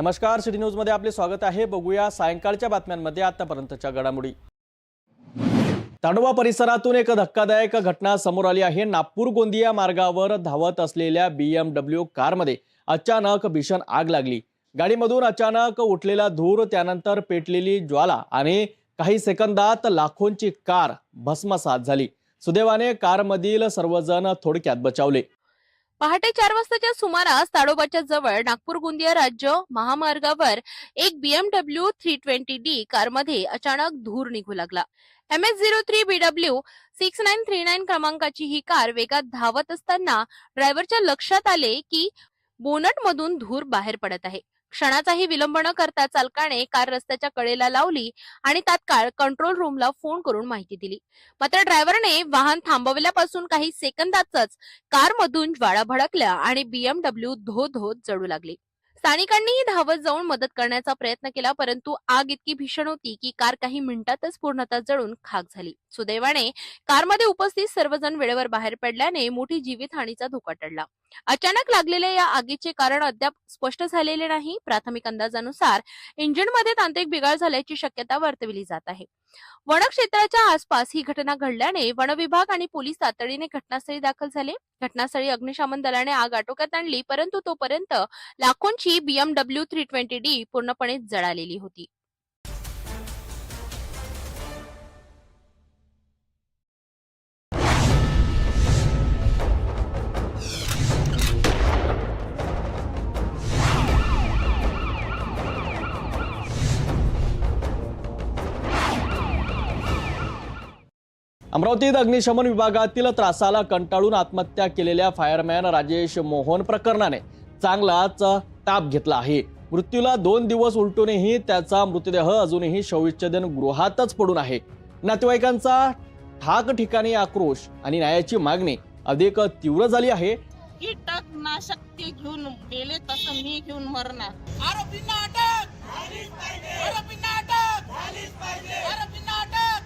नमस्कार सिटी न्यूजमध्ये आपले स्वागत आहे. बघूया सायंकाळच्या बातम्यांमध्ये आतापर्यंतच्या घडामोडी. तांडवा परिसरातून एक धक्कादायक घटना समोर आली आहे. नागपूर गोंदिया मार्गावर धावत असलेल्या बीएमडब्ल्यू कारमध्ये अचानक भीषण आग लागली. गाडीमधून अचानक उठलेला धूर त्यानंतर पेटलेली ज्वाला आणि काही सेकंदात लाखोंची कार भस्मसात झाली. सुदैवाने कारमधील सर्वजण थोडक्यात बचावले. पहाटे चार वाजताच्या सुमारास ताडोबाच्या जवळ नागपूर गोंदिया राज्य महामार्गावर एक बीएमडब्ल्यू थ्री ट्वेंटी डी कारमध्ये अचानक धूर निघू लागला. M S zero three B W six nine three nine क्रमांकाची ही कार वेगात धावत असताना ड्रायव्हरच्या लक्षात आले की बोनट मधून धूर बाहेर पडत आहे. क्षणाचाही विलंब न करता चालकाने कार रस्त्याच्या कडेला लावली आणि तात्काळ कंट्रोल रूमला फोन करून माहिती दिली. मात्र ड्रायव्हरने वाहन थांबवल्यापासून काही सेकंदातच कारमधून ज्वाळा भडकल्या आणि बीएमडब्ल्यू धो धो जळू लागली. स्थानिकांनीही धावत जाऊन मदत करण्याचा प्रयत्न केला परंतु आग इतकी भीषण होती की कार काही मिनिटातच पूर्णतः जळून खाक झाली. सुदैवाने कारमध्ये उपस्थित सर्वजण वेळेवर बाहेर पडल्याने मोठी जीवितहानीचा धोका टळला. अचानक लागलेल्या या आगीचे कारण अद्याप स्पष्ट झालेले नाही. प्राथमिक अंदाजानुसार इंजिनमध्ये तांत्रिक बिघाड झाल्याची शक्यता वर्तविली जात आहे. वनक्षेत्राच्या आसपास ही घटना घडल्याने वन विभाग आणि पोलीस तातडीने घटनास्थळी दाखल झाले. घटनास्थळी अग्निशमन दलाने आग आटोक्यात आणली परंतु तोपर्यंत लाखोंची बीएमडब्ल्यू थ्री ट्वेंटी डी पूर्णपणे जळालेली होती. अमरावतीत अग्निशमन विभागातील त्रासाला कंटाळून आत्महत्या केलेल्या फायरमॅन राजेश मोहन प्रकरणाने चांगलाच ताप घेतला आहे. मृत्यूला दोन दिवस उलटूनही त्याचा मृतदेह अजूनही शवविच्छेदन गृहातच पडून आहे. नातेवाईकांचा ठाक ठिकाणी आक्रोश आणि न्यायाची मागणी अधिक तीव्र झाली आहे. ते घेऊन गेले तसं मी घेऊन मरणार. आरोपींना अटक! आरोपींना अटक! आरोपींना अटक!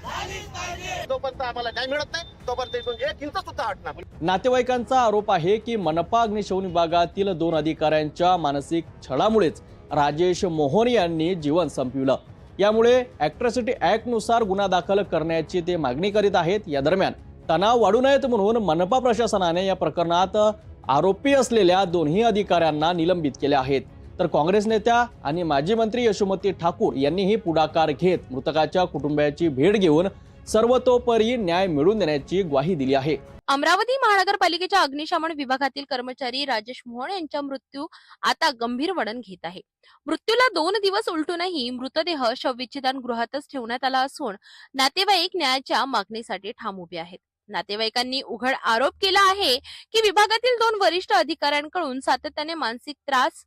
तोपर्यंत आम्हाला न्याय मिळत नाही तोपर्यंत इथून एक इंच सुद्धा हटणार नातेवाईकांचा आरोप आहे की मनपा अग्निशमन विभागातील दोन अधिकाऱ्यांच्या मानसिक छळामुळेच राजेश मोहन यांनी जीवन संपविलं. यामुळे ॲट्रॉसिटी नुसार गुन्हा दाखल करण्याची ते मागणी करीत आहेत. या दरम्यान तणाव वाढू नयेत म्हणून मनपा प्रशासनाने या प्रकरणात आरोपी असलेल्या दोन्ही अधिकाऱ्यांना निलंबित केले आहेत. तर काँग्रेस नेत्या आणि माजी मंत्री यशोमती ठाकूर यांनीही पुढाकार घेत मृतकाच्या कुटुंबियाची भेट घेऊन सर्वतोपरी न्याय मिळवून देण्याची ग्वाही दिली आहे. अमरावती महानगरपालिकेच्या अग्निशमन विभागातील कर्मचारी राजेश मोहन यांचा मृत्यू आता गंभीर वळण घेत आहे. मृत्यूला दोन दिवस उलटूनही मृतदेह शवविच्छेदन गृहातच ठेवण्यात आला असून नातेवाईक न्यायाच्या मागणीसाठी ठाम उभे आहेत. नातेवाईकांनी उघड आरोप केला आहे की विभागातील दोन वरिष्ठ अधिकाऱ्यांकडून सातत्याने मानसिक त्रास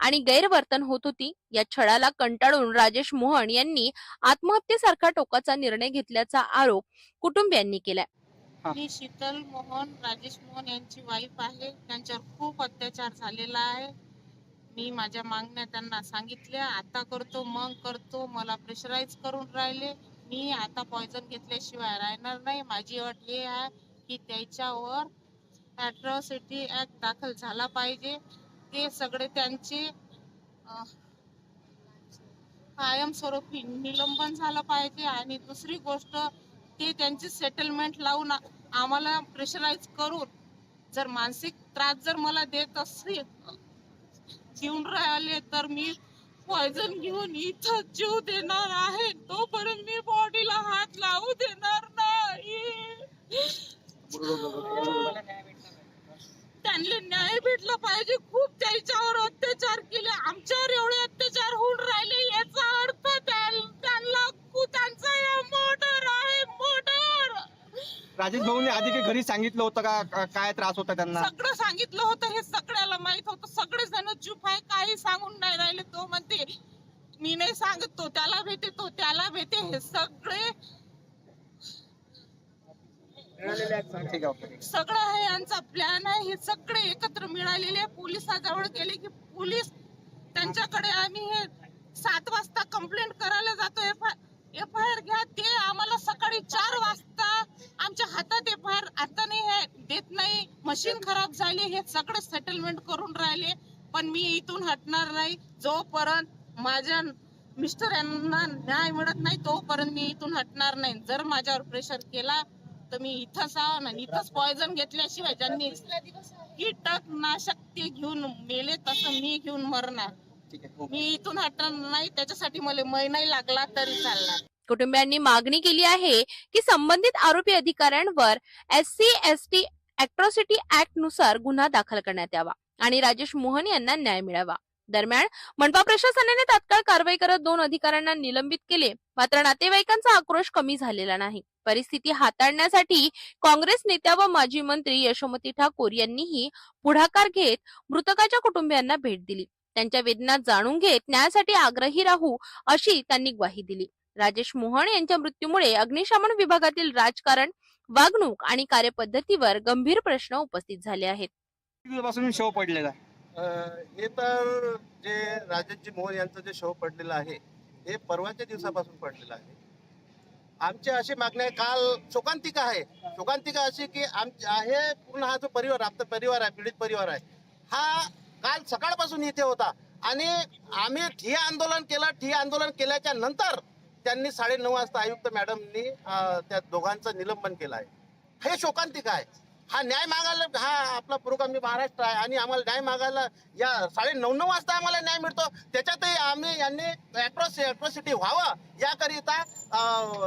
आणि गैरवर्तन होत होती. या छळाला कंटाळून राजेश मोहन यांनी आत्महत्येसारखा टोकाचा निर्णय घेतल्याचा आरोप कुटुंबियांनी केलाय. मी शीतल मोहन राजेश मोहन यांची वाईफ आहे. त्यांच्यावर खूप अत्याचार झालेला आहे. मी माझ्या मागण्या त्यांना सांगितल्या. आता करतो मग करतो. मला प्रेशराईज करून राहिले. मी आता पॉयझन घेतल्याशिवाय राहणार नाही. माझी अट हे आहे की त्याच्यावर अॅट्रॉसिटी ऍक्ट दाखल झाला पाहिजे. ते सगळे त्यांचे अं, कायमस्वरूपी निलंबन झालं पाहिजे. आणि दुसरी गोष्ट ते त्यांची सेटलमेंट लावून आम्हाला प्रेशराईज करून जर मानसिक त्रास जर मला देत असतील घेऊन राहिले तर मी पॉयझन घेऊन इथं जीव देणार आहे. तोपर्यंत मी बॉडीला हात लावू देणार नाही. त्यांना न्याय भेटला पाहिजे. खूप त्याच्यावर अत्याचार केले. आमच्यावर एवढे अत्याचार होऊन राहिले याचा अर्थ त्यां- त्यांना त्यांचा मर्डर आहे मर्डर राजेश भाऊनी आधी काही घरी सांगितलं होतं का? का- काय त्रास होता त्यांना? सगळं सांगितलं होतं हे सगळ्याला माहीत होतं. सगळे जण चूप आहे काही सांगून नाही राहिले. तो म्हणते मी नाही सांगत तो त्याला भेटे तो त्याला भेटे हे सगळे ठीक आहे सगळं हे यांचा प्लॅन आहे. हे सगळे एकत्र मिळालेले पोलिसाजवळ गेले की पोलीस त्यांच्याकडे आम्ही हे सात वाजता कंप्लेंट करायला जातो. एफ एफ आय आर घ्या. ते आम्हाला सकाळी चार वाजता आमच्या हातात एफ आय आर आता नाही हे देत नाही. मशीन खराब झाली. हे सगळं सेटलमेंट करून राहिले. पण मी इथून हटणार नाही. जोपर्यंत माझ्या मिस्टर यांना न्याय मिळत नाही तोपर्यंत मी इथून हटणार नाही. जर माझ्यावर प्रेशर केला तर मी इथंच आहो ना इथंच पॉयझन घेतल्याशिवाय ज्यांनी कीटकनाशक ते घेऊन मेले तसं मी घेऊन मरणार. ठीक आहे मी इथून हटणार नाही त्याच्यासाठी मला महिनाही लागला तरी चालणार. कुटुंबियांनी मागणी केली आहे की संबंधित आरोपी अधिकाऱ्यांवर S C S T atrocity ऍक्टनुसार गुन्हा दाखल करण्यात यावा आणि राजेश मोहन यांना न्याय मिळावा. दरम्यान मनपा प्रशासनाने तात्काळ कारवाई करत दोन अधिकाऱ्यांना निलंबित केले. मात्र नातेवाईकांचा आक्रोश कमी झालेला नाही. परिस्थिती हाताळण्यासाठी काँग्रेस नेत्या व माजी मंत्री यशोमती ठाकूर यांनीही पुढाकार घेत मृतकाच्या कुटुंबियांना भेट दिली. त्यांच्या वेदना जाणून घेत न्यायासाठी आग्रही राहू अशी त्यांनी ग्वाही दिली. राजेश मोहन यांच्या मृत्यूमुळे अग्निशमन विभागातील राजकारण वागणूक आणि कार्यपद्धतीवर गंभीर प्रश्न उपस्थित झाले आहेत. शव पडलेला आहे. हे तर जे राजेशजी मोहन यांचं जे शव पडलेलं आहे हे परवाच्या दिवसापासून पडलेलं आहे. आमची अशी मागणी आहे काल शोकांतिका आहे. शोकांतिका अशी की आमच्या आहे पूर्ण हा जो परिवार आपला परिवार आहे पीडित परिवार आहे हा काल सकाळपासून इथे होता. आणि आम्ही ठिय्या आंदोलन केलं ठिय्या आंदोलन केल्याच्यानंतर त्यांनी साडे नऊ वाजता आयुक्त मॅडमनी त्या दोघांचं निलंबन केलं आहे. हे शोकांतिका आहे. हा न्याय मागायला हा आपला पुरोगामी महाराष्ट्र आहे आणि आम्हाला न्याय मागायला या साडे नऊ नऊ वाजता आम्हाला न्याय मिळतो. त्याच्यातही आम्ही यांनी अॅट्रॉस अॅट्रॉसिटी व्हावं याकरिता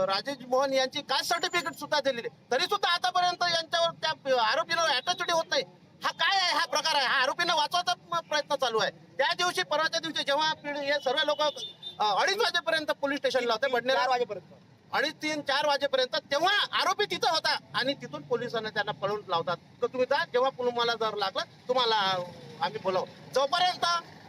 राजेश मोहन यांची कास्ट सर्टिफिकेट सुद्धा दिलेली. तरी सुद्धा आतापर्यंत यांच्यावर त्या आरोपीला अॅट्रॉसिटी होत नाही. हा काय आहे? हा प्रकार आहे. हा आरोपींना वाचवायचा प्रयत्न चालू आहे. त्या दिवशी परवाच्या दिवशी जेव्हा हे सर्व लोक अडीच वाजेपर्यंत पोलीस स्टेशनला होते वाजेपर्यंत. अडीच तीन चार वाजेपर्यंत तेव्हा आरोपी तिथं होता. आणि तिथून पोलिसांना त्यांना पळून लावतात. तर तुम्ही जा जेव्हा तुम्हाला जर लागलं तुम्हाला आम्ही बोलावू. जोपर्यंत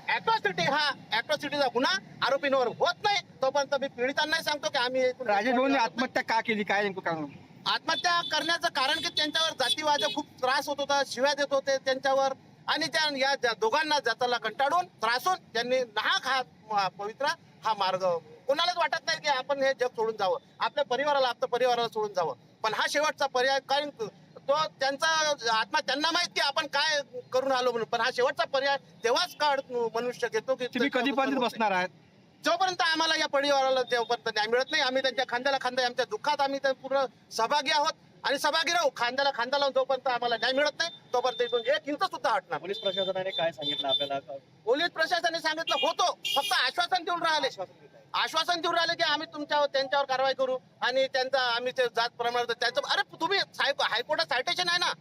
अॅट्रॉसिटी हा अॅट्रॉसिटीचा गुन्हा आरोपींवर होत नाही तोपर्यंत मी पीडितांनाही सांगतो की आम्ही राजेश भाऊनी आत्महत्या का केली? काय नेमकं कारण आत्महत्या करण्याचं कारण की त्यांच्यावर जातीवाद खूप त्रास होत होता शिव्या देत होते त्यांच्यावर. आणि त्या या दोघांना जाताला कंटाळून त्रासून त्यांनी नाहक हा पवित्रा हा मार्ग कोणालाच वाटत नाही की आपण हे जग सोडून जावं. आपल्या परिवाराला आपल्या परिवाराला सोडून जावं. पण हा शेवटचा पर्याय कारण तो त्यांचा आत्मा त्यांना माहीत की आपण काय करून आलो म्हणून. पण हा शेवटचा पर्याय तेव्हाच काळ मनुष्य घेतो की तुम्ही कधीपर्यंत बसणार आहात? जोपर्यंत आम्हाला या परिवाराला जोपर्यंत न्याय मिळत नाही आम्ही त्यांच्या खांद्याला खांदा आमच्या दुःखात आम्ही पूर्ण सहभागी आहोत. आणि सहभागी राहू खांद्याला खांदा लावून जोपर्यंत आम्हाला न्याय मिळत नाही तोपर्यंत इथून एक इंच सुद्धा हटणार पोलीस प्रशासनाने काय सांगितलं आपल्याला? पोलीस प्रशासनाने सांगितलं होतो. फक्त आश्वासन देऊन राहिले. आश्वासन देऊन राहिले की आम्ही तुमच्यावर त्यांच्यावर कारवाई करू आणि त्यांचा आम्ही ते जात प्रमाण त्यांचं अरे तुम्ही साहेब हायकोर्टात सायटेशन आहे ना.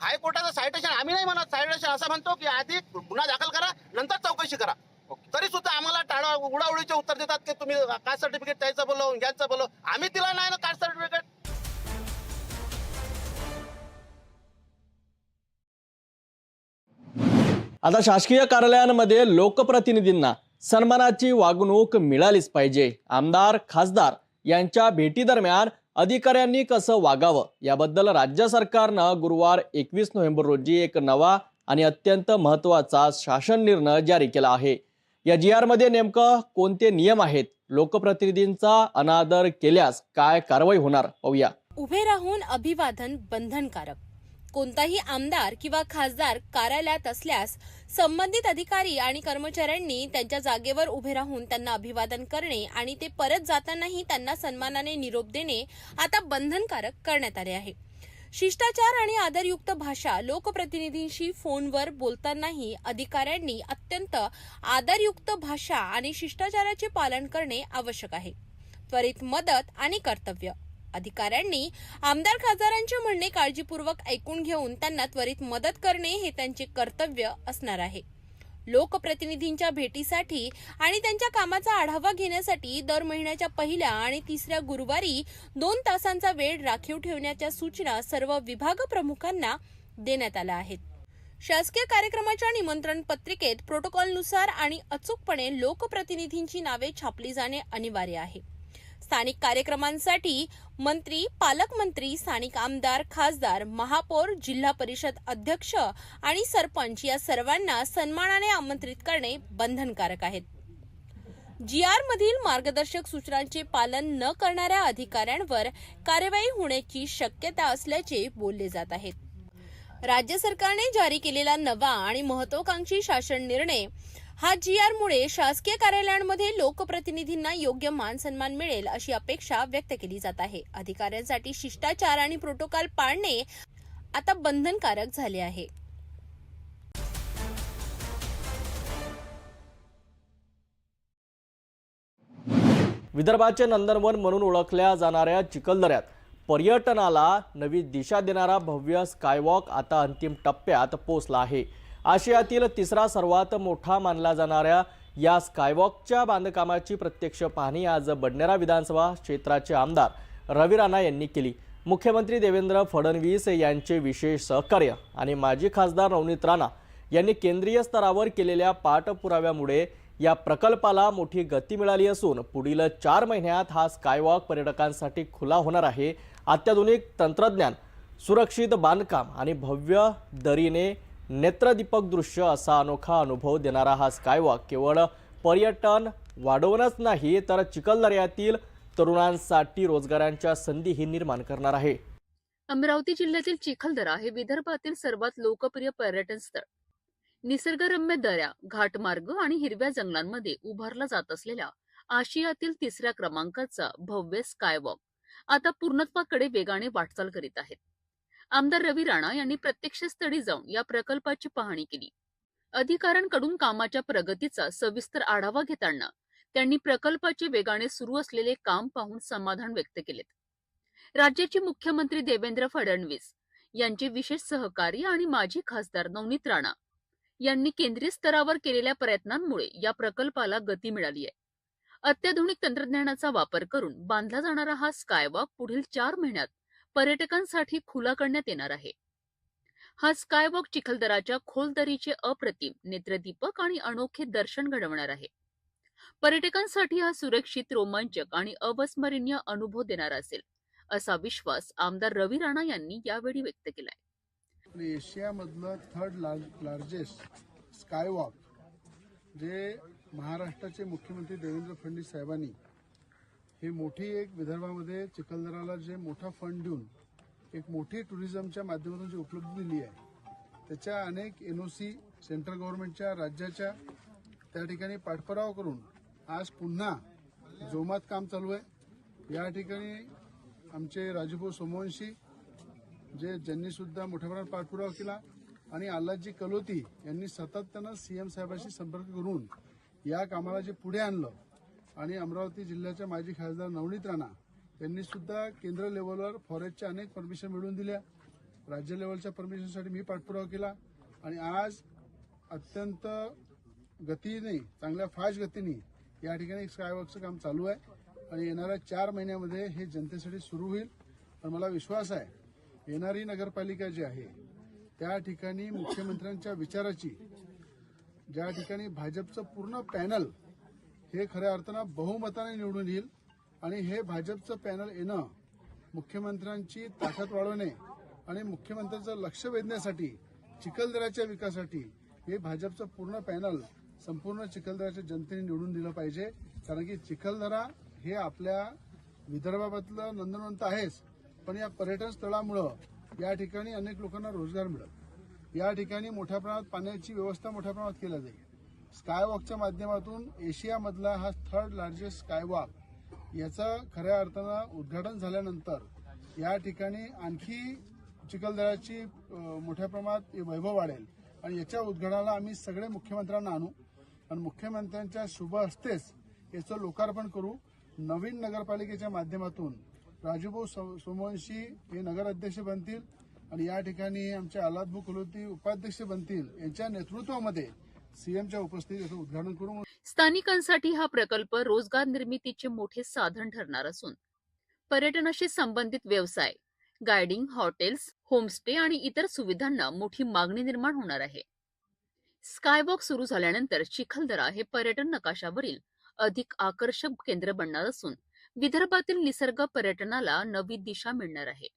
हायकोर्टाचं सायटेशन आम्ही नाही म्हणत. सायटेशन असं म्हणतो की आधी गुन्हा दाखल करा नंतर चौकशी करा. तरी सुद्धा आम्हाला टाळा उडाउडीचे उत्तर देतात की तुम्ही कास्ट सर्टिफिकेट द्यायचं बोलो घ्यायचं बोलो आम्ही दिला नाही ना कास्ट सर्टिफिकेट आता शासकीय कार्यालयांमध्ये लोकप्रतिनिधींना सन्मानाची वागणूक मिळालीच पाहिजे. आमदार खासदार यांच्या भेटीदरम्यान अधिकाऱ्यांनी कसं वागावं? याबद्दल राज्य सरकारनं गुरुवार एकवीस नोव्हेंबर रोजी एक नवा आणि अत्यंत महत्त्वाचा शासन निर्णय जारी केला आहे. या जी आरमध्ये नेमकं कोणते नियम आहेत? लोकप्रतिनिधींचा अनादर केल्यास काय कारवाई होणार? पाहूया. उभे राहून अभिवादन बंधनकारक कोणताही आमदार किंवा खासदार कार्यालयात असल्यास संबंधित अधिकारी आणि कर्मचाऱ्यांनी त्यांच्या जागेवर उभे राहून त्यांना अभिवादन करणे आणि ते परत जातानाही त्यांना सन्मानाने निरोप देणे आता बंधनकारक करण्यात आले आहे. शिष्टाचार आणि आदरयुक्त भाषा लोकप्रतिनिधींशी फोनवर बोलतानाही अधिकाऱ्यांनी अत्यंत आदरयुक्त भाषा आणि शिष्टाचाराचे पालन करणे आवश्यक आहे. त्वरित मदत आणि कर्तव्य. अधिकाऱ्यांनी आमदार खासदारांचे म्हणणे काळजीपूर्वक ऐकून घेऊन त्यांना त्वरित मदत करणे हे त्यांचे कर्तव्य असणार आहे. लोकप्रतिनिधींच्या भेटीसाठी आणि त्यांच्या कामाचा आढावा घेण्यासाठी दर महिन्याच्या पहिल्या आणि तिसऱ्या गुरुवारी दोन तासांचा वेळ राखीव ठेवण्याच्या सूचना सर्व विभाग प्रमुखांना देण्यात आल्या आहेत. शासकीय कार्यक्रमाच्या निमंत्रण पत्रिकेत प्रोटोकॉलनुसार आणि अचूकपणे लोकप्रतिनिधींची नावे छापली जाणे अनिवार्य आहे. स्थानिक कार्यक्रमांसाठी मंत्री पालकमंत्री स्थानिक आमदार खासदार महापौर जिल्हा परिषद अध्यक्ष आणि सरपंच या सर्वांना सन्मानाने आमंत्रित करणे बंधनकारक आहेत जी आर मधील मार्गदर्शक सूचनांचे पालन न करणाऱ्या अधिकाऱ्यांवर कारवाई होण्याची शक्यता असल्याचे बोलले जात आहेत राज्य सरकारने जारी केलेला नवा आणि महत्वाकांक्षी शासन निर्णय हा जी आर मुळे शासकीय कार्यालयांमध्ये लोकप्रतिनिधींना योग्य मान सन्मान मिळेल अशी अपेक्षा व्यक्त केली जात आहे. अधिकाऱ्यांसाठी शिष्टाचार आणि प्रोटोकॉल पाळणे आता बंधनकारक झाले आहे. विदर्भाचे नंदनवन म्हणून ओळखल्या जाणाऱ्या चिखलदऱ्यात पर्यटनाला नवी दिशा देणारा भव्य स्कायवॉक आता अंतिम टप्प्यात पोहोचला आहे. आशियातील तिसरा सर्वात मोठा मानला जाणाऱ्या या स्कायवॉकच्या बांधकामाची प्रत्यक्ष पाहणी आज बडनेरा विधानसभा क्षेत्राचे आमदार रवी राणा यांनी केली. मुख्यमंत्री देवेंद्र फडणवीस यांचे विशेष सहकार्य आणि माजी खासदार नवनीत राणा यांनी केंद्रीय स्तरावर केलेल्या पाठपुराव्यामुळे या प्रकल्पाला मोठी गती मिळाली असून पुढील चार महिन्यात हा स्कायवॉक पर्यटकांसाठी खुला होणार आहे. अत्याधुनिक तंत्रज्ञान सुरक्षित बांधकाम आणि भव्य दरीने नेत्रदीपक दृश्य असा अनोखा अनुभव देणारा हा स्कायवॉक केवळ पर्यटन वाढवणंच नाही तर चिखलदऱ्यातील तरुणांसाठी रोजगारांच्या संधीही निर्माण करणार आहे. अमरावती जिल्ह्यातील चिखलदरा हे विदर्भातील सर्वात लोकप्रिय पर्यटन स्थळ. निसर्गरम्य दऱ्या घाटमार्ग आणि हिरव्या जंगलांमध्ये उभारला जात असलेल्या आशियातील तिसऱ्या क्रमांकाचा भव्य स्कायवॉक आता पूर्णत्वाकडे वेगाने वाटचाल करीत आहेत. आमदार रवी राणा यांनी प्रत्यक्ष स्थळी जाऊन या प्रकल्पाची पाहणी केली. अधिकाऱ्यांकडून कामाच्या प्रगतीचा सविस्तर आढावा घेताना त्यांनी प्रकल्पाचे वेगाने सुरू असलेले काम पाहून समाधान व्यक्त केलेत राज्याचे मुख्यमंत्री देवेंद्र फडणवीस यांचे विशेष सहकारी आणि माजी खासदार नवनीत राणा यांनी केंद्रीय स्तरावर केलेल्या प्रयत्नांमुळे या प्रकल्पाला गती मिळाली आहे. अत्याधुनिक तंत्रज्ञानाचा वापर करून बांधला जाणारा हा स्कायवॉक पुढील चार महिन्यात पर्यटकांसाठी खुला करण्यात येणार आहे. हा स्कायवॉक चिखलदराच्या खोल दरीचे अप्रतिम नेत्रदीपक आणि अनोखे दर्शन घडवणार आहे. पर्यटकांसाठी हा सुरक्षित रोमांचक आणि अविस्मरणीय अनुभव देणारा असेल असा विश्वास आमदार रवी राणा यांनी यावेळी व्यक्त केलाय. एशियामधलं थर्ड लार्जेस्ट स्कायवॉक जे महाराष्ट्राचे मुख्यमंत्री देवेंद्र फडणवीस साहेबांनी ही मोठी एक विदर्भामध्ये चिखलदराला जे मोठा फंड देऊन एक मोठी टुरिझमच्या माध्यमातून जी उपलब्धी दिली आहे त्याच्या अनेक एन ओ सी सेंट्रल गव्हर्नमेंटच्या राज्याच्या त्या ठिकाणी पाठपुरावा करून आज पुन्हा जोमात काम चालू आहे. या ठिकाणी आमचे राजूभाऊ सोमवंशी जे ज्यांनी सुद्धा मोठ्या प्रमाणात पाठपुरावा केला आणि आल्हादजी कलोती यांनी सातत्यानं सीएम साहेबांशी संपर्क करून या कामाला जे पुढे आणलं आणि अमरावती जिल्ह्याच्या माजी खासदार नवनीत राणा यांनी सुद्धा केंद्र लेवलवर फॉरेस्टच्या अनेक परमिशन मिळवून दिल्या. राज्य लेवलच्या परमिशनसाठी मी पाठपुरावा केला आणि आज अत्यंत गतीने चांगल्या फास्ट गतीने या ठिकाणी स्कायवॉकचं काम चालू आहे आणि येणाऱ्या चार महिन्यामध्ये हे जनतेसाठी सुरू होईल. पण मला विश्वास आहे येणारी नगरपालिका जी आहे त्या ठिकाणी मुख्यमंत्र्यांच्या विचाराची ज्या ठिकाणी भाजपचं पूर्ण पॅनल हे खऱ्या अर्थानं बहुमताने निवडून येईल आणि हे भाजपचं पॅनल येणं मुख्यमंत्र्यांची ताकद वाढवणे आणि मुख्यमंत्र्यांचं लक्ष वेधण्यासाठी चिखलदऱ्याच्या विकासासाठी हे भाजपचं पूर्ण पॅनल संपूर्ण चिखलदऱ्याच्या जनतेने निवडून दिलं पाहिजे. कारण की चिखलदरा हे आपल्या विदर्भातलं नंदनवंत आहेच. पण या पर्यटन स्थळामुळं या ठिकाणी अनेक लोकांना रोजगार मिळेल या ठिकाणी मोठ्या प्रमाणात पाण्याची व्यवस्था मोठ्या प्रमाणात केल्या जाईल. स्कायवॉकच्या माध्यमातून एशियामधला हा थर्ड लार्जेस्ट स्कायवॉक याचं खऱ्या अर्थानं उद्घाटन झाल्यानंतर या ठिकाणी आणखी चिखलदऱ्याची मोठ्या प्रमाणात वैभव वाढेल. आणि याच्या उद्घाटनाला आम्ही सगळे मुख्यमंत्र्यांना आणू. आणि मुख्यमंत्र्यांच्या शुभ हस्तेच याचं लोकार्पण करू. नवीन नगरपालिकेच्या माध्यमातून राजूभाऊ सोमवंशी हे नगराध्यक्ष बनतील आणि या ठिकाणी आमचे आल्हादभू कुलवती उपाध्यक्ष बनतील यांच्या नेतृत्वामध्ये सीएमच्या उपस्थितीत याचं उद्घाटन करू स्थानिकांसाठी हा प्रकल्प रोजगार निर्मितीचे मोठे साधन ठरणार असून पर्यटनाशी संबंधित व्यवसाय गायडिंग हॉटेल्स होमस्टे आणि इतर सुविधांना मोठी मागणी निर्माण होणार आहे. स्कायवॉक सुरू झाल्यानंतर चिखलदरा हे पर्यटन नकाशावरील अधिक आकर्षक केंद्र बनणार असून विदर्भातील निसर्ग पर्यटनाला नवी दिशा मिळणार आहे.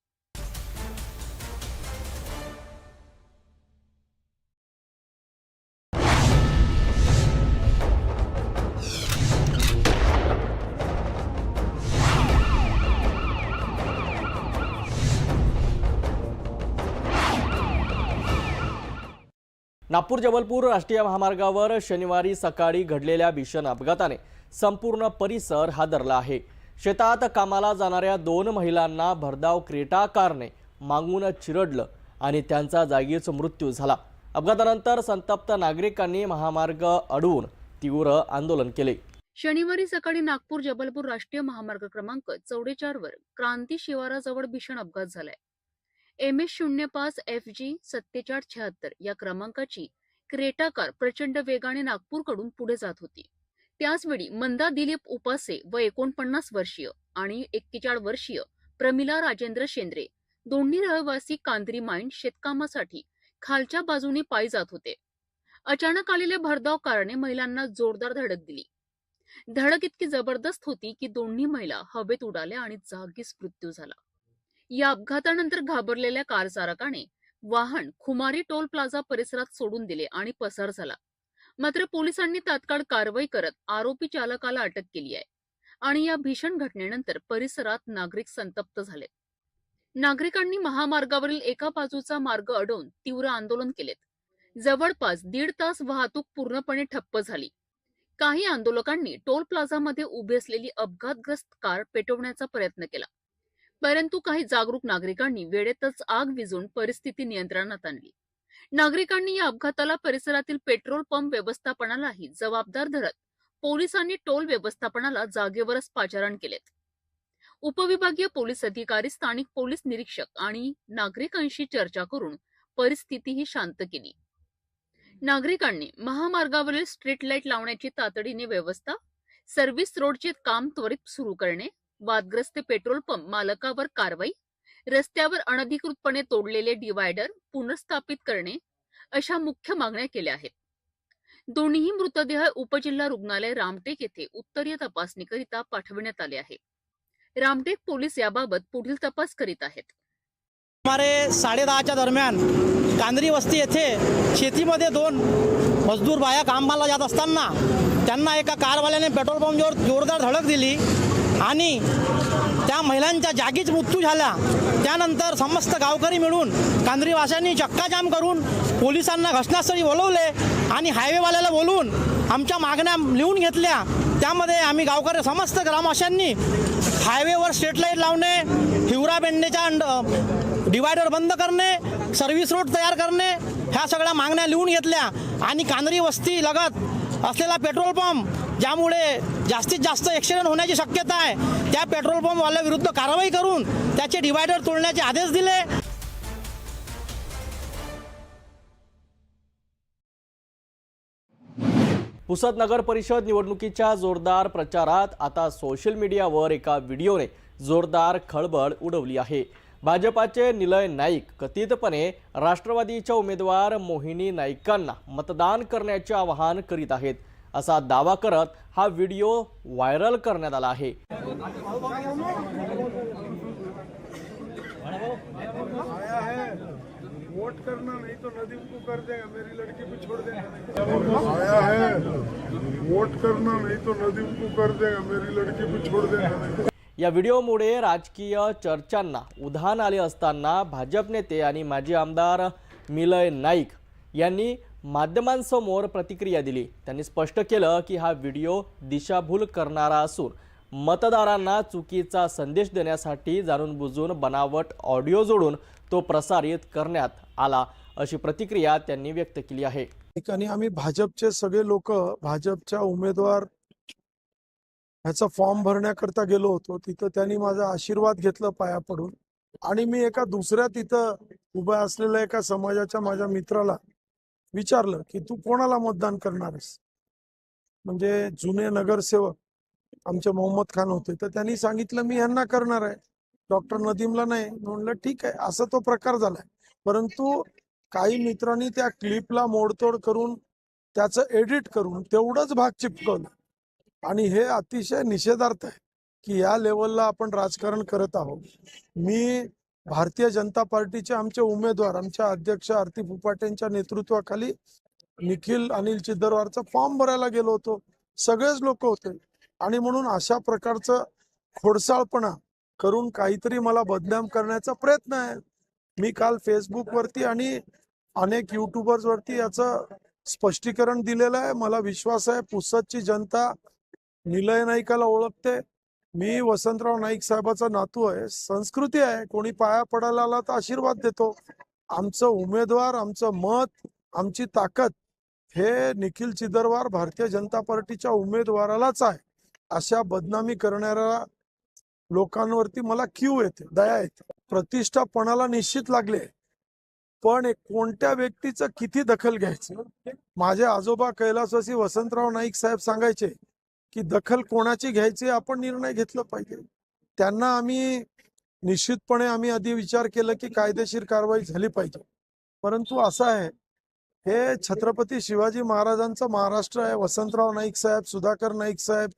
नागपूर जबलपूर राष्ट्रीय महामार्गावर शनिवारी सकाळी घडलेल्या भीषण अपघाताने संपूर्ण परिसर हादरला आहे. शेतात कामाला जाणाऱ्या दोन महिलांना भरधाव क्रेटा कारने मागून चिरडलं आणि त्यांचा जागीच मृत्यू झाला. अपघातानंतर संतप्त नागरिकांनी महामार्ग अडवून तीव्र आंदोलन केले. शनिवारी सकाळी नागपूर जबलपूर राष्ट्रीय महामार्ग क्रमांक चौडेचार वर क्रांती शिवाराजवळ भीषण अपघात झालाय. एम एस शून्य पाच एफ जी सत्तेचाळ शहात्तर या क्रमांकाची क्रेटा कार प्रचंड वेगाने नागपूरकडून पुढे जात होती. त्याचवेळी मंदा दिलीप उपासे व एकोणपन्नास वर्षीय आणि एक्केचाळ वर्षीय प्रमिला राजेंद्र शेंद्रे दोन्ही रहिवासी कांद्री माइंड शेतकामासाठी खालच्या बाजूने पायी जात होते. अचानक आलेल्या भरधाव कारने महिलांना जोरदार धडक दिली. धडक इतकी जबरदस्त होती की दोन्ही महिला हवेत उडाल्या आणि जागीच मृत्यू झाला. या अपघातानंतर घाबरलेल्या कार चालकाने वाहन खुमारी टोल प्लाझा परिसरात सोडून दिले आणि पसार झाला. मात्र पोलिसांनी तात्काळ कारवाई करत आरोपी चालकाला अटक केली आहे आणि या भीषण घटनेनंतर परिसरात नागरिक संतप्त झाले. नागरिकांनी महामार्गावरील एका बाजूचा मार्ग अडवून तीव्र आंदोलन केलेत जवळपास दीड तास वाहतूक पूर्णपणे ठप्प झाली. काही आंदोलकांनी टोल प्लाझामध्ये उभी असलेली अपघातग्रस्त कार पेटवण्याचा प्रयत्न केला. परंतु काही जागरूक नागरिकांनी वेळेतच आग विझून परिस्थिती नियंत्रणात आणली. नागरिकांनी या अपघाताला परिसरातील पेट्रोल पंप व्यवस्थापनालाही जबाबदार धरत पोलिसांनी टोल व्यवस्थापनाला जागेवरच पाचारण केलेत. उपविभागीय पोलीस अधिकारी स्थानिक पोलीस निरीक्षक आणि नागरिकांशी चर्चा करून परिस्थितीही शांत केली. नागरिकांनी महामार्गावरील स्ट्रीट लाइट लावण्याची तातडीने व्यवस्था सर्व्हिस रोडचे काम त्वरित सुरू करणे वादग्रस्त पेट्रोल पंप मालकावर कारवाई? रस्त्यावर अनधिकृतपणे तोडलेले डिवायडर पुनर्स्थापित करणे? अशा मुख्य मागण्या केल्या आहेत. दोन्ही मृतदेह उपजिल्हा रुग्णालय रामटेक येथे उत्तरीय तपासणीकरिता पाठविण्यात आले आहे रामटेक पोलीस याबाबत पुढील तपास करीत आहेत. सुमारे साडेदहाच्या दरम्यान कांदरी वस्ती येथे शेतीमध्ये दोन मजदूर बाया कामाला जात असताना त्यांना एका कारवाल्याने पेट्रोल पंपवर जोरदार धडक दिली. आणि त्या महिलांच्या जागीच मृत्यू झाला. त्यानंतर समस्त गावकरी मिळून कांद्रीवाशांनी चक्काजाम करून पोलिसांना घटनास्थळी बोलवले आणि हायवेवाल्याला बोलवून आमच्या मागण्या लिहून घेतल्या. त्यामध्ये आम्ही गावकरी समस्त ग्रामवाशांनी हायवेवर स्ट्रीट लाइट लावणे हिवरा बेंडेच्या अंड डिवायडर बंद करणे सर्व्हिस रोड तयार करणे ह्या सगळ्या मागण्या लिहून घेतल्या. आणि कांदरी वस्ती लगत असलेला पेट्रोल पंप ज्यामुळे जास्तीत जास्त ॲक्सिडेंट होण्याची शक्यता आहे. त्या पेट्रोल पंपवाल्याविरुद्ध कारवाई करून त्याचे डिवायडर तोडण्याचे आदेश दिले. पुसद नगर परिषद निवडणुकीच्या जोरदार प्रचारात आता सोशल मीडियावर एका व्हिडिओने जोरदार खळबळ उडवली आहे. भाजपाचे निलय नाईक कथितपणे राष्ट्रवादीच्या उमेदवार मोहिनी नाईकांना मतदान करण्याचे आवाहन करीत आहेत. असा दावा करत हा व्हिडिओ व्हायरल करण्यात आला आहे. वोट करना नहीं तो नदीम को कर देगा मेरी लड़की को छोड़ देगा। आया है। वोट करना नहीं तो नदीम को कर देगा मेरी लड़की को छोड़ देगा। या व्हिडिओमुळे राजकीय चर्चांना उधाण आले असताना भाजप नेते आणि माजी आमदार मिलय नाईक यांनी माध्यमांसमोर प्रतिक्रिया दिली. त्यांनी स्पष्ट केलं की हा व्हिडिओ दिशाभूल करणारा असून मतदारांना चुकीचा संदेश देण्यासाठी जाणून बुजून बनावट ऑडिओ जोडून तो प्रसारित करण्यात आला अशी प्रतिक्रिया त्यांनी व्यक्त केली आहे. ठिकाणी आम्ही भाजपचे सगळे लोक भाजपच्या उमेदवार ह्याचा फॉर्म भरण्याकरता गेलो होतो. तिथं त्यांनी माझा आशीर्वाद घेतला पाया पडून. आणि मी एका दुसऱ्या तिथं उभ्या असलेल्या एका समाजाच्या माझ्या मित्राला विचारलं की तू कोणाला मतदान करणार आहेस? म्हणजे जुने नगरसेवक आमचे मोहम्मद खान होते तर त्यांनी सांगितलं मी यांना करणार आहे. डॉक्टर नदीमला नाही म्हणलं ठीक आहे असा तो प्रकार झालाय. परंतु काही मित्रांनी त्या क्लिपला मोडतोड करून त्याचं एडिट करून तेवढंच भाग चिपकवलं. आणि हे अतिशय निषेधार्थ आहे की या लेवलला आपण राजकारण करत आहोत. मी भारतीय जनता पार्टीचे आमचे उमेदवार आमच्या अध्यक्ष आरती फुपाटेंच्या नेतृत्वाखाली निखिल अनिल चिद्दरवारचा फॉर्म भरायला गेलो होतो. सगळेच लोक होते. आणि म्हणून अशा प्रकारचं खोडसाळपणा करून काहीतरी मला बदनाम करण्याचा प्रयत्न आहे. मी काल फेसबुकवरती आणि अनेक युट्यूबर्सवरती याचं स्पष्टीकरण दिलेलं आहे. मला विश्वास आहे पुसदची जनता निलय नाईकाला ओळखते. मी वसंतराव नाईक साहेबाचा नातू आहे संस्कृती आहे. कोणी पाया पडायला आला तर आशीर्वाद देतो. आमचं उमेदवार आमचं मत आमची ताकद हे निखिल चिदरवार भारतीय जनता पार्टीच्या उमेदवारालाच आहे. अशा बदनामी करणाऱ्या लोकांवरती मला क्यू येते दया येते. प्रतिष्ठा पणाला निश्चित लागले. पण एक कोणत्या व्यक्तीचं किती दखल घ्यायचं? माझे आजोबा कैलासवासी वसंतराव नाईक साहेब सांगायचे की दखल कोणाची घ्यायची आपण निर्णय घेतला पाहिजे. त्यांना आम्ही निश्चितपणे आम्ही आधी विचार केला की कायदेशीर कारवाई झाली पाहिजे. परंतु असं आहे हे छत्रपती शिवाजी महाराजांचं महाराष्ट्र आहे वसंतराव नाईक साहेब सुधाकर नाईक साहेब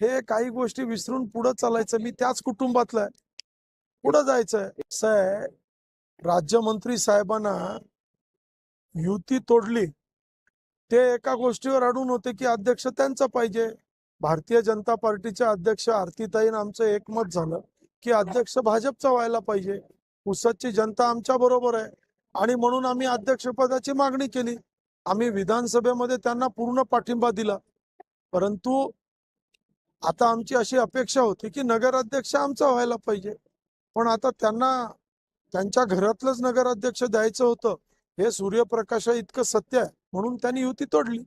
हे काही गोष्टी विसरून पुढं चालायचं. मी त्याच कुटुंबातलं आहे. पुढं जायचंय. असं आहे राज्यमंत्री साहेबांना युती तोडली. ते एका गोष्टीवर अडून होते की अध्यक्ष त्यांचं पाहिजे. भारतीय जनता पार्टीचे अध्यक्ष आरतीताईन आमचं एकमत झालं की अध्यक्ष भाजपचा व्हायला पाहिजे. पुसदची जनता आमच्या बरोबर आहे. आणि म्हणून आम्ही अध्यक्षपदाची मागणी केली. आम्ही विधानसभेमध्ये त्यांना पूर्ण पाठिंबा दिला. परंतु आता आमची अशी अपेक्षा होती की नगराध्यक्ष आमचा व्हायला पाहिजे. पण आता त्यांना त्यांच्या घरातलंच नगराध्यक्ष द्यायचं होतं. हे सूर्यप्रकाश इतकं सत्य आहे. म्हणून त्यांनी युती तोडली.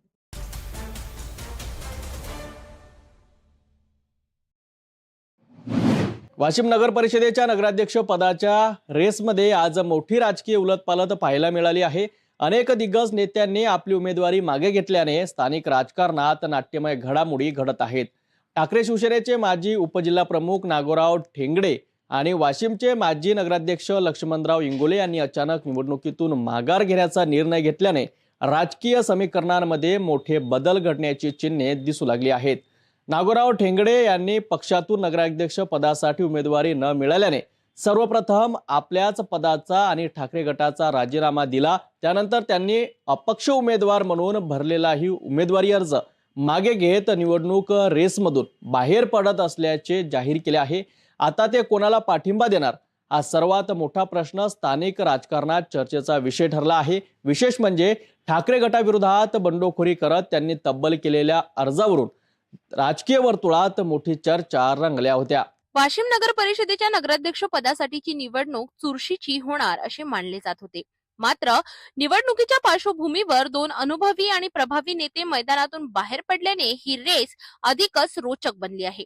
वाशिम नगर परिषदेच्या नगराध्यक्ष पदाच्या रेसमध्ये आज मोठी राजकीय उलटपालट पाहायला मिळाली आहे. अनेक दिग्गज नेत्यांनी आपली उमेदवारी मागे घेतल्याने स्थानिक राजकारणात नाट्यमय घडामोडी घडत आहेत. ठाकरे शिवसेनेचे माजी उपजिल्हा प्रमुख नागोराव ठेंगडे आणि वाशिमचे माजी नगराध्यक्ष लक्ष्मणराव इंगोले यांनी अचानक निवडणुकीतून माघार घेण्याचा निर्णय घेतल्याने राजकीय समीकरणांमध्ये मोठे बदल घडण्याची चिन्हे दिसू लागली आहेत. नागोराव ठेंगडे यांनी पक्षातून नगराध्यक्ष पदासाठी उमेदवारी न मिळाल्याने सर्वप्रथम आपल्याच पदाचा आणि ठाकरे गटाचा राजीनामा दिला. त्यानंतर त्यांनी अपक्ष उमेदवार म्हणून भरलेला ही उमेदवारी अर्ज मागे घेत निवडणूक रेसमधून बाहेर पडत असल्याचे जाहीर केले आहे. आता ते कोणाला पाठिंबा देणार? हा सर्वात मोठा प्रश्न स्थानिक राजकारणात चर्चेचा विषय ठरला आहे. विशेष म्हणजे ठाकरे गटाविरोधात बंडखोरी करत त्यांनी तब्बल केलेल्या अर्जावरून राजकीय वर्तुळात मोठी चर्चा रंगल्या होत्या. वाशिम नगर परिषदेच्या नगराध्यक्ष पदासाठीची निवडणूक चुरशीची होणार असे मानले जात होते. मात्र निवडणुकीच्या पार्श्वभूमीवर दोन अनुभवी आणि प्रभावी नेते मैदानातून बाहेर पडल्याने ही रेस अधिकच रोचक बनली आहे.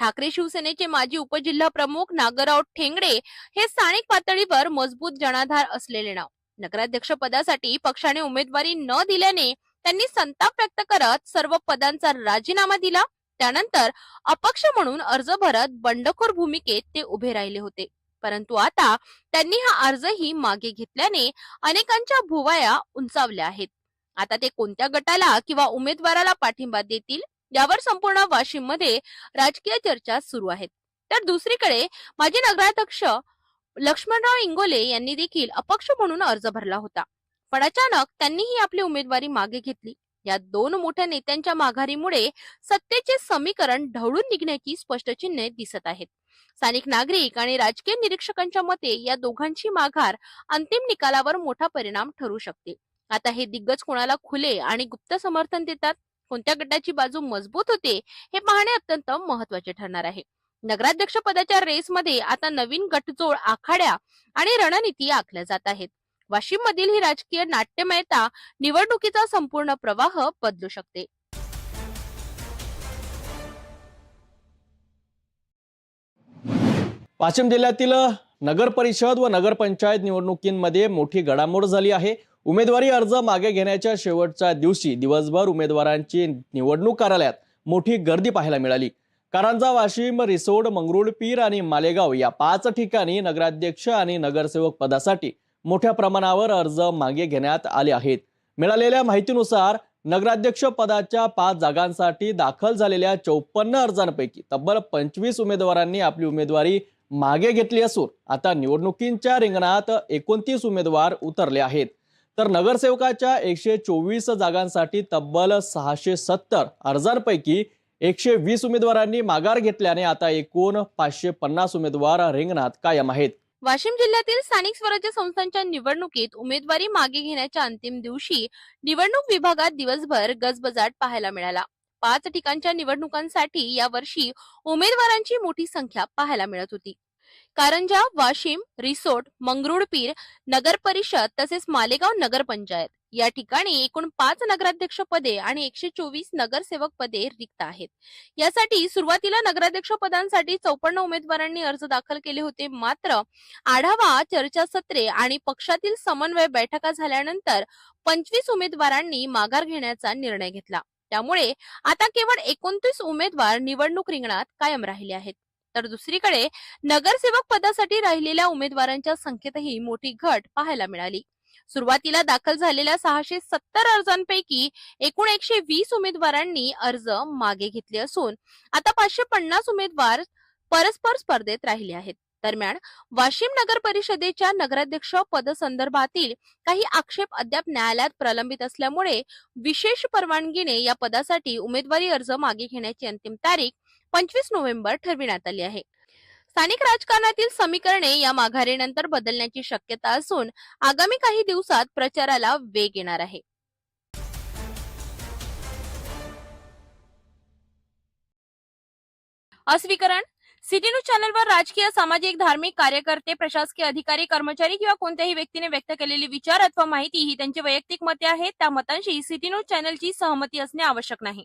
ठाकरे शिवसेनेचे माजी उपजिल्हा प्रमुख नागराव ठेंगडे हे स्थानिक पातळीवर मजबूत जनाधार असलेले नाव. नगराध्यक्ष पदासाठी पक्षाने उमेदवारी न दिल्याने त्यांनी संताप व्यक्त करत सर्व पदांचा राजीनामा दिला. त्यानंतर अपक्ष म्हणून अर्ज भरत बंडखोर भूमिकेत ते उभे राहिले होते. परंतु आता त्यांनी हा अर्जही मागे घेतल्याने अनेकांच्या भुवाया उंचावल्या आहेत. आता ते कोणत्या गटाला किंवा उमेदवाराला पाठिंबा देतील? यावर संपूर्ण वाशिममध्ये राजकीय चर्चा सुरू आहेत. तर दुसरीकडे माजी नगराध्यक्ष लक्ष्मणराव इंगोले यांनी देखील अपक्ष म्हणून अर्ज भरला होता. पण अचानक त्यांनीही आपली उमेदवारी मागे घेतली. या दोन मोठ्या नेत्यांच्या माघारीमुळे सत्तेचे समीकरण ढवळून निघण्याची स्पष्ट चिन्हे दिसत आहेत. स्थानिक नागरिक आणि राजकीय निरीक्षकांच्या मते या दोघांची माघार अंतिम निकालावर मोठा परिणाम ठरू शकते. आता हे दिग्गज कोणाला खुले आणि गुप्त समर्थन देतात? कोणत्या गटाची बाजू मजबूत होते हे पाहणे अत्यंत महत्त्वाचे ठरणार आहे. नगराध्यक्ष पदाच्या रेसमध्ये आता नवीन गटजोड आखाड्या आणि रणनीती आखल्या जात आहेत. वाशिम मधील ही राजकीय नाट्यमयता निवडणुकीचा संपूर्ण प्रवाह बदलू शकते. वाशिम जिल्ह्यातील नगर परिषद व नगरपंचायत निवडणुकींमध्ये मोठी घडामोड झाली आहे. उमेदवारी अर्ज मागे घेण्याच्या शेवटच्या दिवशी दिवसभर उमेदवारांची निवडणूक कार्यालयात मोठी गर्दी पाहायला मिळाली. कारंजा वाशिम रिसोड मंगरुळपीर आणि मालेगाव या पाच ठिकाणी नगराध्यक्ष आणि नगरसेवक पदासाठी मोठ्या प्रमाणावर अर्ज मागे घेण्यात आले आहेत. मिळालेल्या माहितीनुसार नगराध्यक्ष पदाच्या पाच जागांसाठी दाखल झालेल्या चौपन्न अर्जांपैकी तब्बल पंचवीस उमेदवारांनी आपली उमेदवारी मागे घेतली असून आता निवडणुकींच्या रिंगणात एकोणतीस उमेदवार उतरले आहेत. तर नगरसेवकाच्या एकशे चोवीस जागांसाठी तब्बल सहाशे सत्तर अर्जांपैकी एकशे वीस उमेदवारांनी माघार घेतल्याने आता एकूण पाचशे पन्नास उमेदवार रिंगणात कायम आहेत. वाशिम जिल्ह्यातील स्थानिक स्वराज्य संस्थांच्या निवडणुकीत उमेदवारी मागे घेण्याच्या अंतिम दिवशी निवडणूक विभागात दिवसभर गजबजाट पाहायला मिळाला. पाच ठिकाणच्या निवडणुकांसाठी यावर्षी उमेदवारांची मोठी संख्या पाहायला मिळत होती. कारंजा वाशिम रिसोट मंगरुळपीर नगर परिषद तसेच मालेगाव नगरपंचायत या ठिकाणी एकूण पाच नगराध्यक्ष पदे आणि एकशे चोवीस नगरसेवक पदे रिक्त आहेत. यासाठी सुरुवातीला नगराध्यक्ष पदांसाठी चौपन्न उमेदवारांनी अर्ज दाखल केले होते. मात्र आढावा चर्चासत्रे आणि पक्षातील समन्वय बैठका झाल्यानंतर पंचवीस उमेदवारांनी माघार घेण्याचा निर्णय घेतला. त्यामुळे आता केवळ एकोणतीस उमेदवार निवडणूक रिंगणात कायम राहिले आहेत. तर दुसरीकडे नगरसेवक पदासाठी राहिलेल्या उमेदवारांच्या संख्येतही मोठी घट पाहायला मिळाली. सुरुवातीला दाखल झालेल्या सहाशे सत्तर अर्जांपैकी एकूण एकशे वीस उमेदवारांनी अर्ज मागे घेतले असून आता पाचशे पन्नास उमेदवार परस्पर स्पर्धेत राहिले आहेत. दरम्यान वाशिम नगर परिषदेच्या नगराध्यक्ष पदसंदर्भातील काही आक्षेप अद्याप न्यायालयात प्रलंबित असल्यामुळे विशेष परवानगीने या पदासाठी उमेदवारी अर्ज मागे घेण्याची अंतिम तारीख पंचवीस नोव्हेंबर ठरविण्यात आली आहे. स्थानिक राजकारणातील समीकरणे या माघारीनंतर बदलण्याची शक्यता असून आगामी काही दिवसात प्रचाराला वेग येणार आहे. अस्वीकरण? सिटी न्यूज चॅनलवर राजकीय सामाजिक धार्मिक कार्यकर्ते प्रशासकीय अधिकारी कर्मचारी किंवा कोणत्याही व्यक्तीने व्यक्त केलेले विचार अथवा माहिती ही त्यांची वैयक्तिक मते आहेत. त्या मतांशी सिटी न्यूज चॅनलची सहमती असणे आवश्यक नाही.